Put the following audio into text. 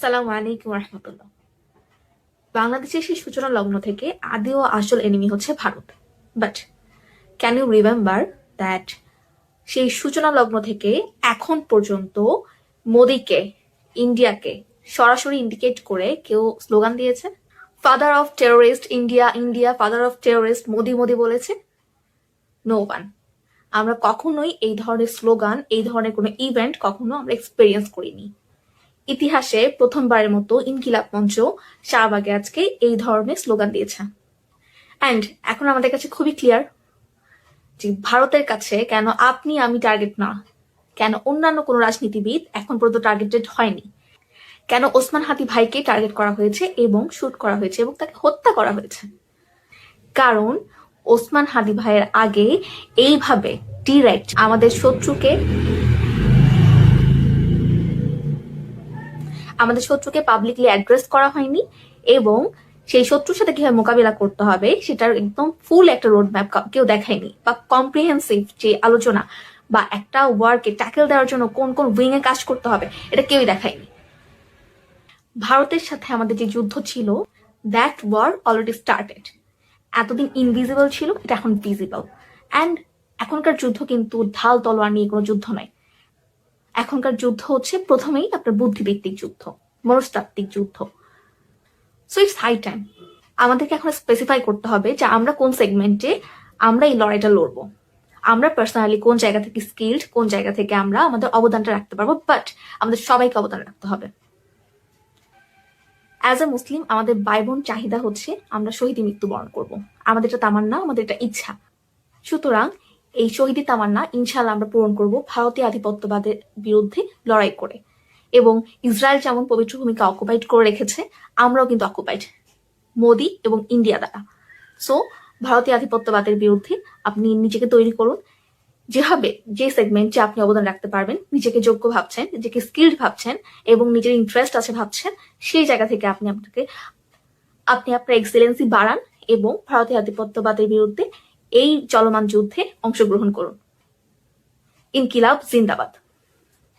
আসসালামু আলাইকুম রহমতুল্লাহ। বাংলাদেশের সেই সূচনা লগ্ন থেকে আদি ও আসল এনিমি হচ্ছে Bharat. But can you remember that সেই সূচনা লগ্ন থেকে এখন পর্যন্ত মোদিকে, ইন্ডিয়াকে সরাসরি ইন্ডিকেট করে কেউ স্লোগান দিয়েছে? Father of terrorist India India father of terrorist Modi Modi বলেছে? নো ওয়ান আমরা কখনোই এই ধরনের স্লোগান এই ধরনের কোনো ইভেন্ট কখনো আমরা এক্সপেরিয়েন্স করিনি। ইতিহাসে প্রথমবারের মতো ইনকিলাব মঞ্চ শাহবাগে আজকে এই ধরনের স্লোগান দিয়েছে। অ্যান্ড এখন আমাদের কাছে খুবই ক্লিয়ার যে ভারতের কাছে কেন আপনি আমি টার্গেট না, কেন অন্যান্য কোনো রাজনীতিবিদ এখন পর্যন্ত টার্গেটেড হয়নি, কেন ওসমান হাতি ভাইকে টার্গেট করা হয়েছে এবং শুট করা হয়েছে এবং তাকে হত্যা করা হয়েছে। কারণ ওসমান হাদি ভাইয়ের আগে এইভাবে ডিরেক্ট আমাদের শত্রুকে আমাদের শত্রুকে পাবলিকলি অ্যাড্রেস করা হয়নি এবং সেই শত্রুর সাথে কীভাবে মোকাবিলা করতে হবে সেটার একদম ফুল একটা রোড ম্যাপ কেউ দেখায়নি বা কম্প্রিহেন্সিভ যে আলোচনা বা একটা ওয়ার্কে ট্যাকেল দেওয়ার জন্য কোন কোন উইং এ কাজ করতে হবে এটা কেউই দেখায়নি। ভারতের সাথে আমাদের যে যুদ্ধ ছিল দ্যাট ওয়ার অলরেডি স্টার্টেড এতদিন ইনভিজিবল ছিল, এটা এখন ভিজিবল অ্যান্ড এখনকার যুদ্ধ কিন্তু ঢাল তলোয়ার নিয়ে কোনো যুদ্ধ নয়। এখনকার যুদ্ধ হচ্ছে প্রথমেই আপনার বুদ্ধিভিত্তিক যুদ্ধ, মনস্তাত্ত্বিক যুদ্ধ। সো ইটস হাই টাইম আমাদেরকে এখন স্পেসিফাই করতে হবে যে আমরা কোন সেগমেন্টে আমরা এই লড়াইটা লড়বো। আমরা পার্সোনালি কোন জায়গা থেকে স্কিল্ড কোন জায়গা থেকে আমরা আমাদের অবদানটা রাখতে পারব বাট আমাদের সবাইকে অবদান রাখতে হবে। অ্যাজ এ মুসলিম আমাদের ভাই বোন চাহিদা হচ্ছে আমরা শহীদী মৃত্যুবরণ করব। আমাদের এটা তামান্না, আমাদের এটা ইচ্ছা। সুতরাং এই শহীদি তামান্না ইনশাল্লাহ আমরা পূরণ করব ভারতীয় আধিপত্যবাদের বিরুদ্ধে লড়াই করে। এবং ইসরায়েল যেমন পবিত্র ভূমিকা অকুপাইড করে রেখেছে, আমরাও কিন্তু অকুপাইড মোদি এবং ইন্ডিয়া দ্বারা। সো ভারতীয় আধিপত্যবাদের বিরুদ্ধে আপনি নিজেকে তৈরি করুন। যেভাবে, যে সেগমেন্টে আপনি অবদান রাখতে পারবেন, নিজেকে যোগ্য ভাবছেন, নিজেকে স্কিল্ড ভাবছেন এবং নিজের ইন্টারেস্ট আছে ভাবছেন, সেই জায়গা থেকে আপনি আপনাকে, আপনি আপনার এক্সেলেন্সি বাড়ান এবং ভারতীয় আধিপত্যবাদের বিরুদ্ধে এই চলমান যুদ্ধে অংশগ্রহণ করুন। ইনকিলাব জিন্দাবাদ।